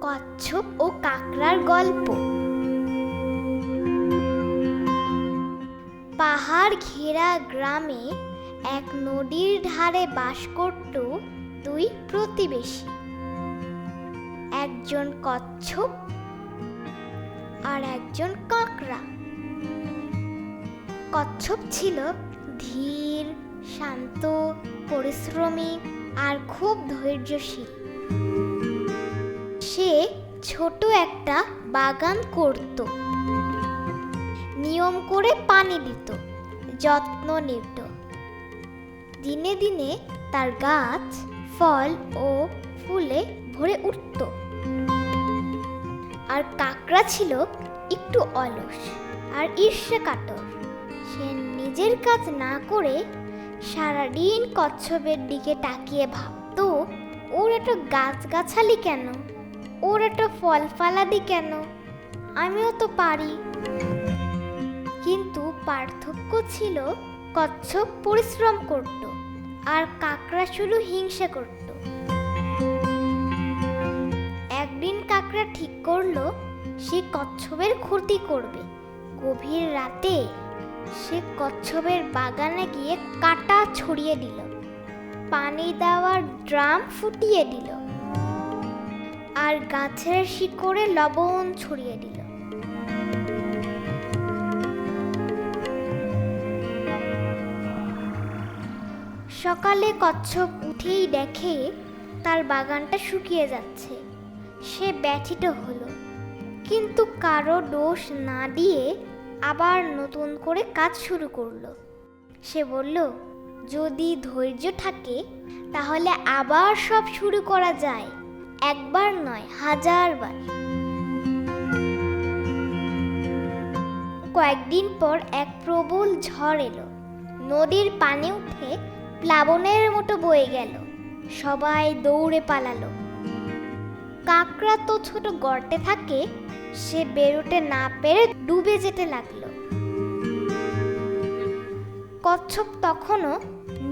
কচ্ছপ ও কাকড়ার গল্প। পাহাড় ঘেরা গ্রামে এক নদীর ধারে বাস করত দুই প্রতিবেশী। একজন কচ্ছপ আর একজন কাকড়া। কচ্ছপ ছিল ধীর, শান্ত, পরিশ্রমী আর খুব ধৈর্যশীল। সে ছোট একটা বাগান করত। নিয়ম করে পানি দিত, যত্ন নিত। দিনে দিনে তার গাছ, ফল ও ফুলে ভরে উঠত। আর কাকড়া ছিল একটু অলস আর ঈর্ষা কাতর সে নিজের কাজ না করে সারাদিন কচ্ছপের দিকে তাকিয়ে ভাবতো, ওর একটা গাছগাছালি কেন? ওর একটা ফল ফালাদি কেন? আমিও তো পারি। কিন্তু পার্থক্য ছিল কচ্ছপ পরিশ্রম করত আর কাকড়া শুধু হিংসা করত। একদিন কাকড়া ঠিক করল, সে কচ্ছপের ক্ষতি করবে। গভীর রাতে সে কচ্ছপের বাগানে গিয়ে কাটা ছড়িয়ে দিল। পানি দেওয়ার ড্রাম ফুটিয়ে দিল। আর গাছের শিকড়ে লবণ ছড়িয়ে দিল। সকালে কচ্ছপ উঠেই দেখে তার বাগানটা শুকিয়ে যাচ্ছে। সে ব্যথিত হলো। কিন্তু কারও দোষ না দিয়ে আবার নতুন করে কাজ শুরু করল। সে বলল, যদি ধৈর্য থাকে, তাহলে আবার সব শুরু করা যায়। একবার নয় হাজারবার কয়েকদিন পর এক প্রবল ঝড় এলো। নদীর পানি উঠে প্লাবনের মতো বয়ে গেল। সবাই দৌড়ে পালালো। কাকড়া তো ছোট গর্তে থাকে, সে বেরোতে না পেরে ডুবে যেতে লাগল। কচ্ছপ তখনও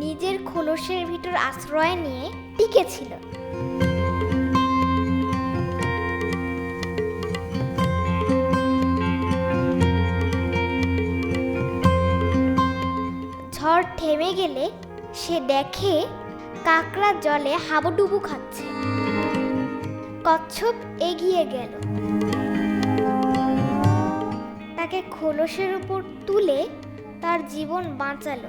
নিজের খোলসের ভিতর আশ্রয় নিয়ে টিকেছিল ঝড় থেমে গেলে সে দেখে কাকড়া জলে হাবুডুবু খাচ্ছে। কচ্ছপ এগিয়ে গেল। তাকে খোলসের উপর তুলে তার জীবন বাঁচালো।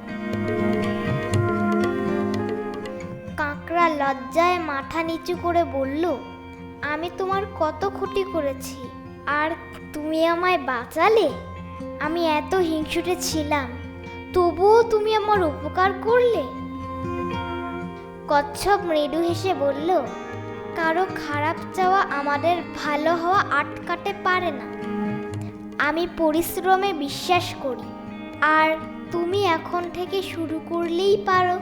কাঁকড়া লজ্জায় মাথা নিচু করে বলল, আমি তোমার কত ক্ষতি করেছি, আর তুমি আমায় বাঁচালে? আমি এত হিংসুটে ছিলাম, তবুও তুমি আমার উপকার করলে? কচ্ছপ মৃদু হেসে বলল কারও খারাপ চাওয়া আমাদের ভালো হওয়া আটকাতে পারে না। আমি পরিশ্রমে বিশ্বাস করি। আর তুমি এখন থেকে শুরু করলেই পারো।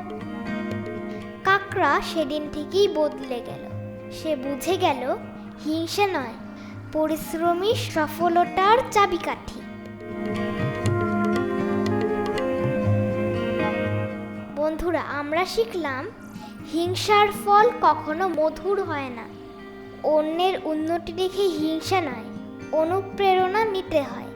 কাকড়া সেদিন থেকেই বদলে গেল। সে বুঝে গেল, হিংসা নয় পরিশ্রমী সফলতার চাবিকাঠি। বন্ধুরা, আমরা শিখলাম হিংসার ফল কখনো মধুর হয় না। অন্যের উন্নতি দেখে হিংসা নয় অনুপ্রেরণা নিতে হয়।